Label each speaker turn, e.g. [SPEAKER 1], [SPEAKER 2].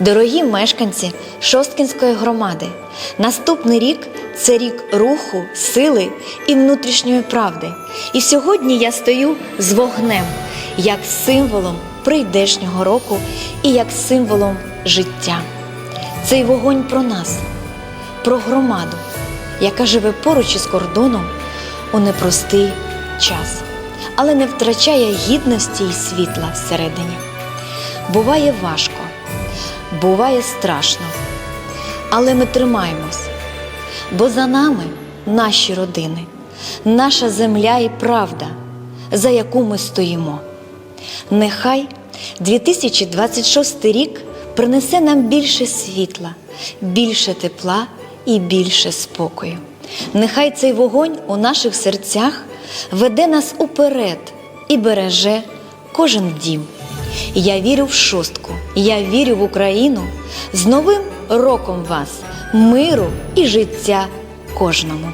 [SPEAKER 1] Дорогі мешканці Шосткінської громади, наступний рік це рік руху, сили і внутрішньої правди. І сьогодні я стою з вогнем як символом прийдешнього року і як символом життя. Цей вогонь про нас, про громаду, яка живе поруч із кордоном у непростий час, але не втрачає гідності і світла всередині. Буває важко, буває страшно, але ми тримаємось, бо за нами наші родини, наша земля і правда, за яку ми стоїмо. Нехай 2026 рік принесе нам більше світла, більше тепла і більше спокою. Нехай цей вогонь у наших серцях веде нас уперед і береже кожен дім. Я вірю в шостку, я вірю в Україну з новим роком вас, миру і життя кожному.